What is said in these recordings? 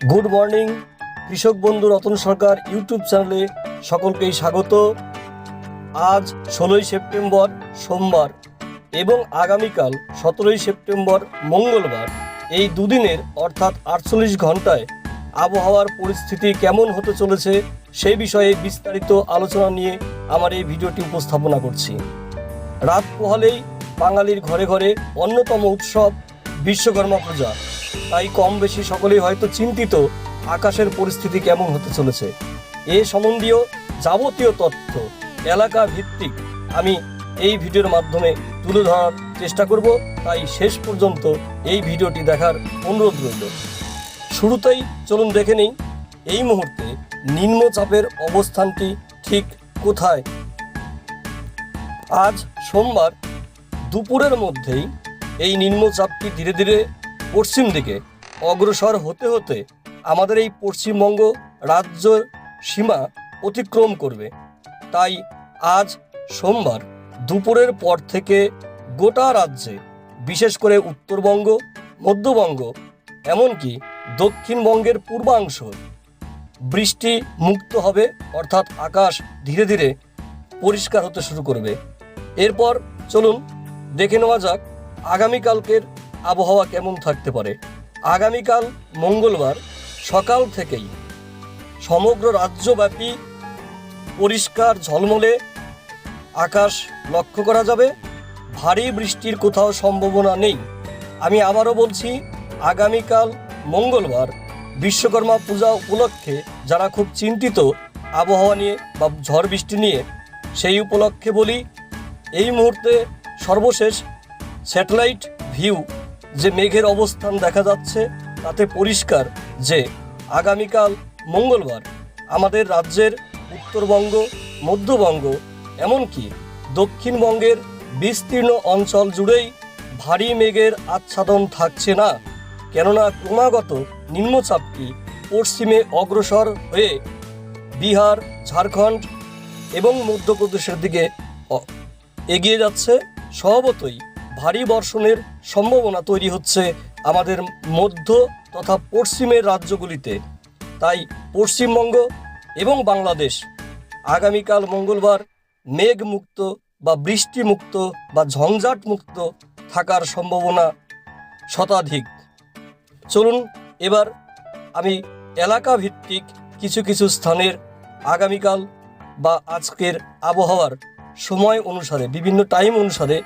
Good morning, কৃষক বন্ধু রতন সরকার YouTube চ্যানেলে সকলকেই স্বাগত। আজ ষোলোই সেপ্টেম্বর সোমবার এবং আগামীকাল সতেরোই সেপ্টেম্বর মঙ্গলবার। এই দুদিনের অর্থাৎ আটচল্লিশ ঘন্টায় আবহাওয়ার পরিস্থিতি কেমন হতে চলেছে সেই বিষয়ে বিস্তারিত আলোচনা নিয়ে আমার এই ভিডিওটি উপস্থাপনা করছি। রাত পোহালেই বাঙালির ঘরে ঘরে অন্যতম উৎসব বিশ্বকর্মা পূজা। তাই কম বেশি সকলেই হয়তো চিন্তিত আকাশের পরিস্থিতি কেমন হতে চলেছে। এ সম্বন্ধীয় যাবতীয় তথ্য এলাকা ভিত্তিক আমি এই ভিডিওর মাধ্যমে তুলে ধরার চেষ্টা করব। তাই শেষ পর্যন্ত এই ভিডিওটি দেখার অনুরোধ রইল। শুরুতেই চলুন দেখে নিই, এই মুহূর্তে নিম্নচাপের অবস্থানটি ঠিক কোথায়? আজ সোমবার দুপুরের মধ্যেই এই নিম্নচাপটি ধীরে ধীরে পশ্চিম দিকে অগ্রসর হতে হতে আমাদের এই পশ্চিমবঙ্গ রাজ্য সীমা অতিক্রম করবে। তাই আজ সোমবার দুপুরের পর থেকে গোটা রাজ্যে, বিশেষ করে উত্তরবঙ্গ, মধ্যবঙ্গ, এমনকি দক্ষিণবঙ্গের পূর্বাংশ, বৃষ্টি মুক্ত হবে, অর্থাৎ আকাশ ধীরে ধীরে পরিষ্কার হতে শুরু করবে। এরপর চলুন দেখে নেওয়া যাক আগামীকালকের আবহাওয়া কেমন থাকতে পারে? আগামীকাল, মঙ্গলবার, সকাল থেকেই সমগ্র রাজ্যব্যাপী পরিষ্কার ঝলমলে আকাশ লক্ষ্য করা যাবে। ভারী বৃষ্টির কোথাও সম্ভাবনা নেই। আমি আবারও বলছি, আগামীকাল, মঙ্গলবার বিশ্বকর্মা পূজা উপলক্ষে যারা খুব চিন্তিত আবহাওয়া নিয়ে বা ঝড় বৃষ্টি নিয়ে, সেই উপলক্ষে বলি, এই মুহূর্তে সর্বশেষ স্যাটেলাইট ভিউ যে মেঘের অবস্থান দেখা যাচ্ছে, তাতে পরিষ্কার যে আগামীকাল মঙ্গলবার আমাদের রাজ্যের উত্তরবঙ্গ, মধ্যবঙ্গ, এমনকি দক্ষিণবঙ্গের বিস্তীর্ণ অঞ্চল জুড়েই ভারী মেঘের আচ্ছাদন থাকছে না। কেননা ক্রমাগত নিম্নচাপটি পশ্চিমে অগ্রসর হয়ে বিহার, ঝাড়খণ্ড এবং মধ্যপ্রদেশের দিকে এগিয়ে যাচ্ছে। স্বভাবতই ভারী বর্ষণের সম্ভাবনা তৈরি হচ্ছে আমাদের মধ্য তথা পশ্চিমের রাজ্যগুলিতে। তাই পশ্চিমবঙ্গ এবং বাংলাদেশ আগামীকাল মঙ্গলবার মেঘ মুক্ত বা বৃষ্টি মুক্ত বা ঝঞ্ঝাট মুক্ত থাকার সম্ভাবনা শতাধিক। চলুন এবার আমি এলাকা ভিত্তিক কিছু কিছু স্থানের আগামীকাল বা আজকের আবহাওয়ার সময় অনুসারে, বিভিন্ন টাইম অনুসারে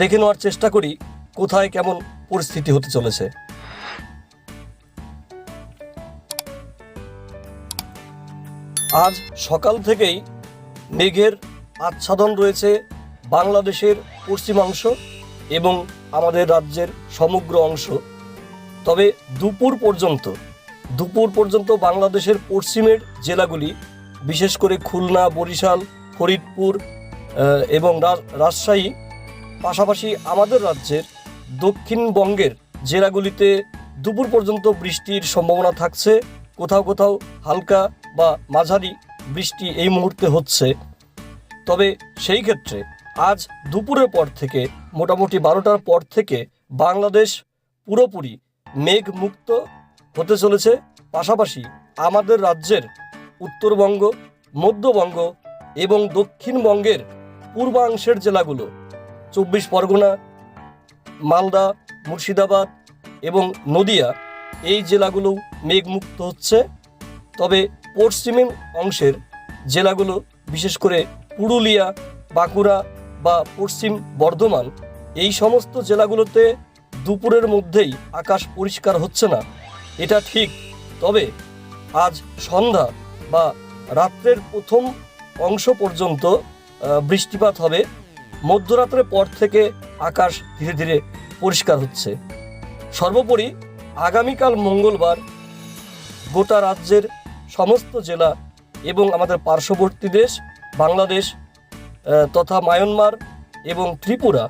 দেখে নেওয়ার চেষ্টা করি কোথায় কেমন পরিস্থিতি হতে চলেছে। আজ সকাল থেকেই মেঘের আচ্ছাদন রয়েছে বাংলাদেশের পশ্চিমাংশ এবং আমাদের রাজ্যের সমগ্র অংশ। তবে দুপুর পর্যন্ত দুপুর পর্যন্ত বাংলাদেশের পশ্চিমের জেলাগুলি, বিশেষ করে খুলনা, বরিশাল, ফরিদপুর এবং রাজশাহী পাশাপাশি আমাদের রাজ্যের দক্ষিণবঙ্গের জেলাগুলিতে দুপুর পর্যন্ত বৃষ্টির সম্ভাবনা থাকছে। কোথাও কোথাও হালকা বা মাঝারি বৃষ্টি এই মুহূর্তে হচ্ছে। তবে সেই ক্ষেত্রে আজ দুপুরের পর থেকে, মোটামুটি বারোটার পর থেকে বাংলাদেশ পুরোপুরি মেঘ মুক্ত হতে চলেছে। পাশাপাশি আমাদের রাজ্যের উত্তরবঙ্গ, মধ্যবঙ্গ এবং দক্ষিণবঙ্গের পূর্বাংশের জেলাগুলো চব্বিশ পরগনা, মালদা, মুর্শিদাবাদ এবং নদিয়া এই জেলাগুলো মেঘমুক্ত হচ্ছে। তবে পশ্চিম অংশের জেলাগুলো, বিশেষ করে পুরুলিয়া, বাঁকুড়া বা পশ্চিম বর্ধমান, এই সমস্ত জেলাগুলোতে দুপুরের মধ্যেই আকাশ পরিষ্কার হচ্ছে না। এটা ঠিক, তবে আজ সন্ধ্যা বা রাত্রের প্রথম অংশ পর্যন্ত বৃষ্টিপাত হবে। মধ্যরাত্রের পর থেকে আকাশ ধীরে ধীরে পরিষ্কার হচ্ছে। সর্বোপরি আগামীকাল মঙ্গলবার গোটা রাজ্যের সমস্ত জেলা এবং আমাদের পার্শ্ববর্তী দেশ, বাংলাদেশ তথা মায়ানমার এবং ত্রিপুরা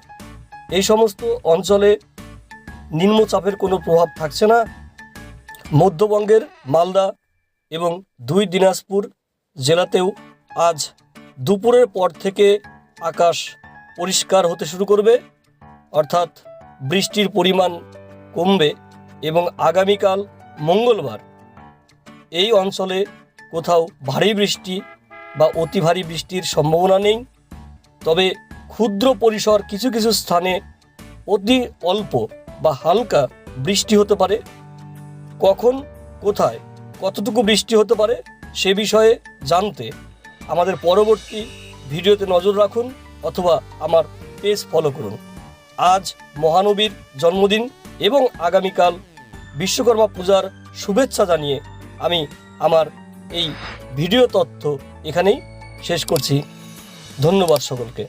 এই সমস্ত অঞ্চলে নিম্নচাপের কোনো প্রভাব থাকছে না। মধ্যবঙ্গের মালদা এবং দুই দিনাজপুর জেলাতেও আজ দুপুরের পর থেকে আকাশ পরিষ্কার হতে শুরু করবে, অর্থাৎ বৃষ্টির পরিমাণ কমবে এবং আগামীকাল মঙ্গলবার এই অঞ্চলে কোথাও ভারী বৃষ্টি বা অতি ভারী বৃষ্টির সম্ভাবনা নেই। তবে ক্ষুদ্র পরিসর কিছু কিছু স্থানে অতি অল্প বা হালকা বৃষ্টি হতে পারে। কখন, কোথায়, কতটুকু বৃষ্টি হতে পারে সে বিষয়ে জানতে আমাদের পরবর্তী ভিডিওতে নজর রাখুন। অথবা আমার পেজ ফলো করুন। আজ মহানবীর জন্মদিন এবং আগামীকাল বিশ্বকর্মা পূজার শুভেচ্ছা জানিয়ে আমি আমার এই ভিডিও তথ্য এখানেই শেষ করছি। ধন্যবাদ সকলকে।